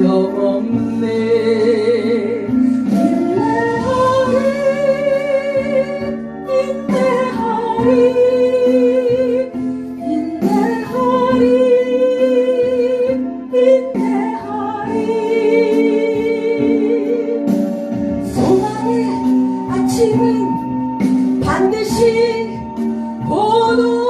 소용없네. 인내하리 인내하리 아침은 반드시 보도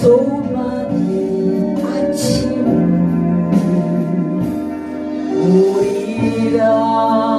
소만의 아침 우리라